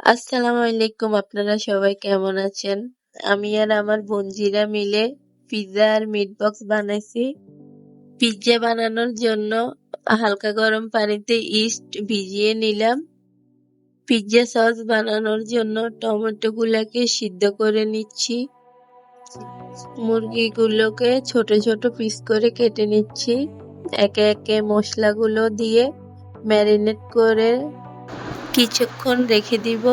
আসসালামু আলাইকুম, আপনারা সবাই কেমন আছেন? আমি আর আমার বোনজিরা মিলে পিৎজা আর মিট বক্স বানাইছি। পিৎজা বানানোর জন্য হালকা গরম পানিতে ইস্ট ভিজিয়ে নিলাম। পিৎজা সস বানানোর জন্য টমেটো গুলাকে সিদ্ধ করে নিচ্ছি। মুরগিগুলোকে ছোট ছোট পিস করে কেটে নিচ্ছি। একে একে মশলাগুলো দিয়ে ম্যারিনেট করে কিছুক্ষণ রেখে দিব।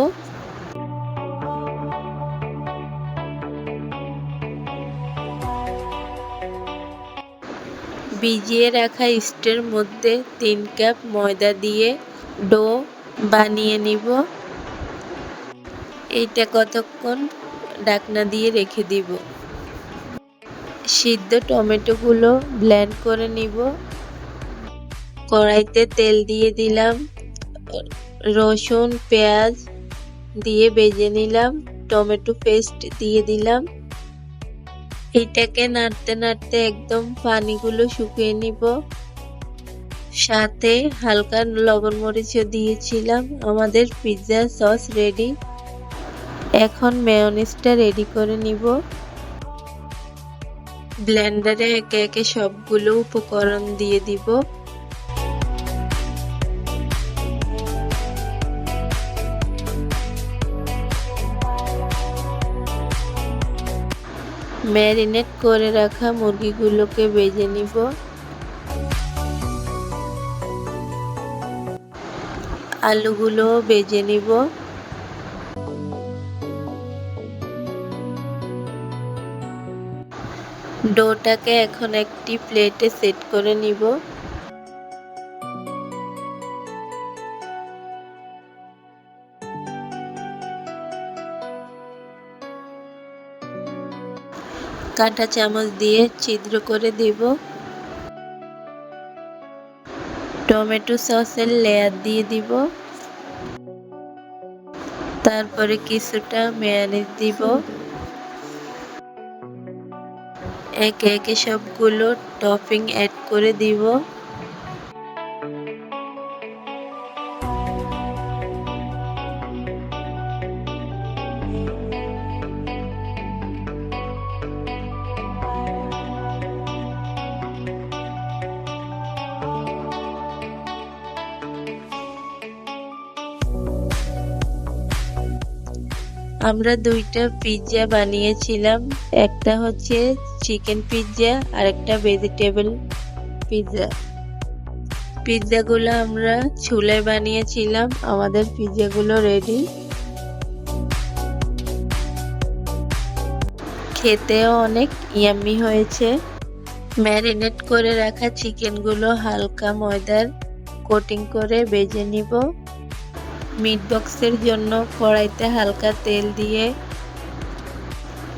ভিজিয়ে রাখা ইস্টের মধ্যে তিন কাপ ময়দা দিয়ে ডো বানিয়ে নিব। এইটা কতক্ষণ ডাকনা দিয়ে রেখে দিব। সিদ্ধ টমেটোগুলো ব্লেন্ড করে নিব। কড়াইতে তেল দিয়ে দিলাম। রসুন, পেঁয়াজ দিয়ে বেজে নিলাম, টমেটো পেস্ট দিয়ে দিলাম। এটাকে নাড়তে নাড়তে একদম পানিগুলো শুকিয়ে নিব। সাথে হালকা লবণ মরিচও দিয়েছিলাম। আমাদের পিৎজা সস রেডি। এখন মেয়নিজটা রেডি করে নিব। ব্লেন্ডারে একে একে সবগুলো উপকরণ দিয়ে দিব। ম্যারিনেট করে রাখা মুরগিগুলোকে বেজে নিব। আলুগুলো বেজে নিব। ডোটাকে এখন একটি প্লেটে সেট করে নিব। কাঁটা চামচ দিয়ে ছিদ্র করে দেব। টমেটো সসের লেয়ার দিয়ে দিব। তারপরে কিছুটা মেয়ানিজ দিব। একে একে সবগুলো টপিং অ্যাড করে দিব। আমরা দুইটা পিৎজা বানিয়েছিলাম। একটা হচ্ছে চিকেন পিৎজা আর একটা ভেজিটেবল পিৎজা পিৎজাগুলো আমরা চুলায় বানিয়েছিলাম। আমাদের পিৎজাগুলো রেডি খেতেও অনেক ইয়াম্মি হয়েছে। ম্যারিনেট করে রাখা চিকেনগুলো হালকা ময়দার কোটিং করে বেজে নিব। মিট বক্সের জন্য কড়াইতে হালকা তেল দিয়ে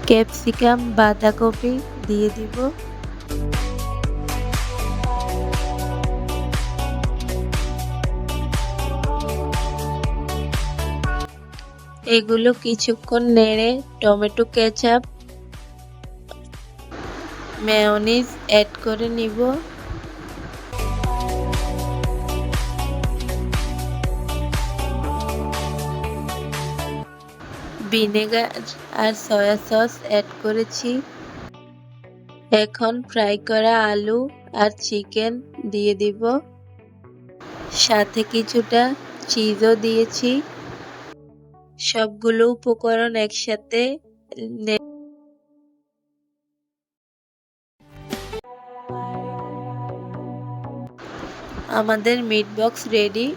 ক্যাপসিকাম, বাঁধাকপি দিয়ে দিব। এগুলো কিছুক্ষণ নেড়ে টমেটো কেচাপ মেয়নিজ অ্যাড করে নিব। ভিনেগার আর সয়া সস অ্যাড করেছি। এখন ফ্রাই করা আলু আর চিকেন দিয়ে দিব। সাথে কিছুটা চিজও দিয়েছি। সবগুলো উপকরণ একসাথে আমাদের মিট বক্স রেডি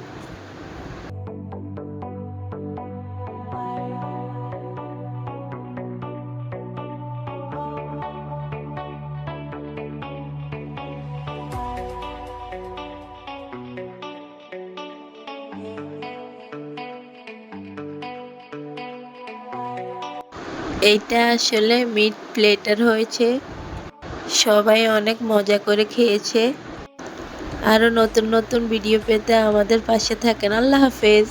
এইটা আসলে মিট প্লেটার হয়েছে। সবাই অনেক মজা করে খেয়েছে। আরও নতুন নতুন ভিডিও পেতে আমাদের পাশে থাকেন। আল্লাহ হাফেজ।